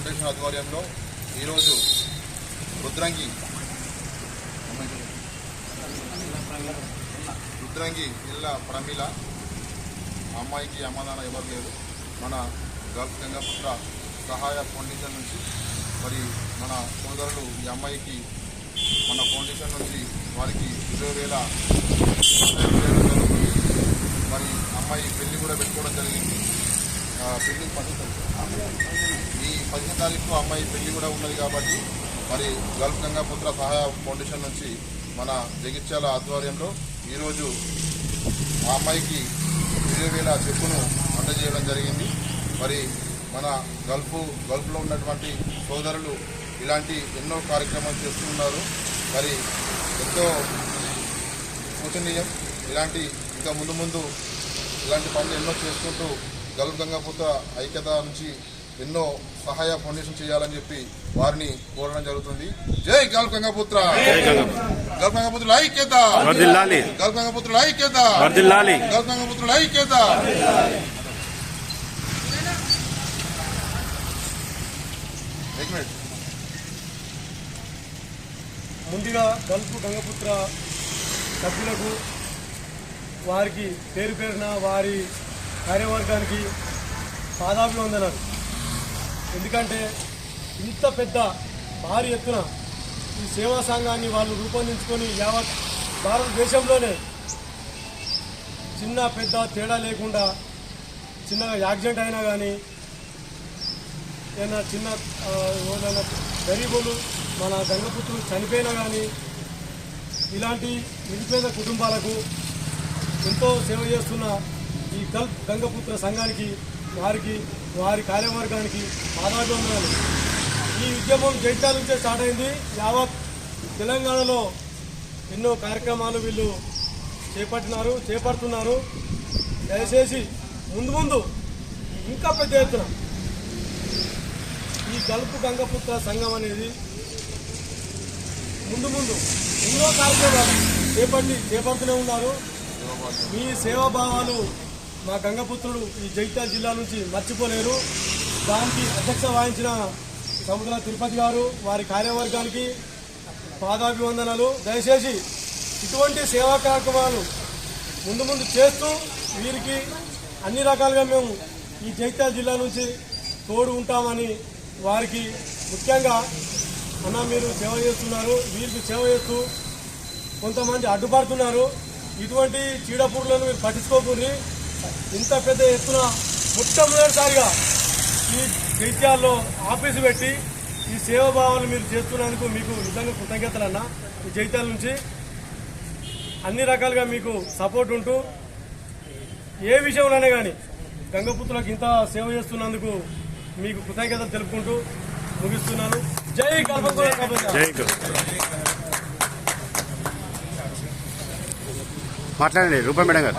Foundation ఆధ్వర్యంలో ఈరోజు రుద్రంగి రుద్రంగి ఇళ్ళ ప్రమిళ అమ్మాయికి అమ్మానాన్న ఎవరు లేరు మన గల్ఫ్ సహాయ ఫౌండేషన్ నుంచి మరి మన సోదరులు ఈ అమ్మాయికి మన ఫౌండేషన్ నుంచి వారికి ఇరవై వేల మరి అమ్మాయి పెళ్ళి కూడా పెట్టుకోవడం జరిగింది. పెళ్ళి పది ఈ పదిహేను తారీఖు అమ్మాయి పెళ్ళి కూడా ఉన్నది కాబట్టి మరి గల్ఫ్ గంగాపుత్ర సహాయ ఫౌండేషన్ నుంచి మన జగిత్యాల ఆధ్వర్యంలో ఈరోజు ఆ అమ్మాయికి ఇరవై వేల చెప్పును అందజేయడం జరిగింది. మరి మన గల్ఫ్ గల్ఫ్లో ఉన్నటువంటి సోదరులు ఇలాంటి ఎన్నో కార్యక్రమాలు చేస్తున్నారు మరి ఎంతో శోచనీయం ఇలాంటి ఇంకా ముందు ముందు ఇలాంటి పనులు ఎన్నో చేసుకుంటూ గల్ఫ్ గంగాపుత్ర ఐక్యత నుంచి ఎన్నో సహాయ ఫౌండేషన్ చేయాలని చెప్పి వారిని కోరడం జరుగుతుంది. జై గల్ఫ్ గంగాపుత్ర గల్ఫ్ గంగాపుత్రుల ఐక్యత. గల్ఫ్ గంగాపుత్రుల ఐక్యత. గల్ఫ్ గంగాపుత్రుల ఐక్యత. ముందుగా గల్ఫ్ గంగపుత్ర సభ్యులకు వారికి పేరు పేరున వారి కార్యవర్గానికి పాదాభివందనాలు. ఎందుకంటే ఇంత పెద్ద భారీ ఎత్తున ఈ సేవా సంఘాన్ని వాళ్ళు రూపొందించుకొని యావత్ భారతదేశంలోనే చిన్న పెద్ద తేడా లేకుండా చిన్నగా యాక్సిడెంట్ అయినా కానీ ఏదైనా చిన్న ఏదైనా గరీబులు మన గంగపుత్రులు చనిపోయినా కానీ ఇలాంటి నిరుపేద కుటుంబాలకు ఎంతో సేవ చేస్తున్న ఈ గల్ఫ్ గంగపుత్ర సంఘానికి వారికి వారి కార్యవర్గానికి పాదాభివందనాలు. ఈ ఉద్యమం జైత్యాల నుంచే స్టార్ట్ అయింది. యావత్ తెలంగాణలో ఎన్నో కార్యక్రమాలు వీళ్ళు చేపట్టినారు చేపడుతున్నారు. దయచేసి ముందు ముందు ఇంకా పెద్ద ఎత్తున ఈ గల్పు గంగపుత్ర సంఘం అనేది ముందు ముందు ఎన్నో కార్యక్రమాలు చేపట్టి చేపడుతూనే ఉన్నారు. మీ సేవాభావాలు మా గంగపుత్రుడు ఈ జగిత్యాల జిల్లా నుంచి మర్చిపోలేరు. దానికి అధ్యక్ష వహించిన సముద్ర తిరుపతి గారు వారి కార్యవర్గానికి పాదాభివందనలు. దయచేసి ఇటువంటి సేవా కార్యక్రమాలు ముందు ముందు చేస్తూ వీరికి అన్ని రకాలుగా మేము ఈ జగిత్యాల జిల్లా నుంచి తోడు ఉంటామని వారికి ముఖ్యంగా అన్న మీరు సేవ చేస్తున్నారు. వీరికి సేవ చేస్తూ కొంతమంది అడ్డుపడుతున్నారు. ఇటువంటి చీడపూడులను మీరు పట్టించుకోకూడదు ఇంత పెద్ద ఎత్తున మొట్టమొదటిసారిగా ఈ జైత్యాల్లో ఆఫీసు పెట్టి ఈ సేవాభావాలు మీరు చేస్తున్నందుకు మీకు నిజంగా కృతజ్ఞతలు అన్న ఈ జైత్యాల నుంచి అన్ని రకాలుగా మీకు సపోర్ట్ ఉంటూ ఏ విషయంలోనే కానీ గంగపుత్రులకు ఇంత సేవ చేస్తున్నందుకు మీకు కృతజ్ఞతలు తెలుపుకుంటూ ముగిస్తున్నాను. జై మాట్లాడండి రూపా మేడం గారు.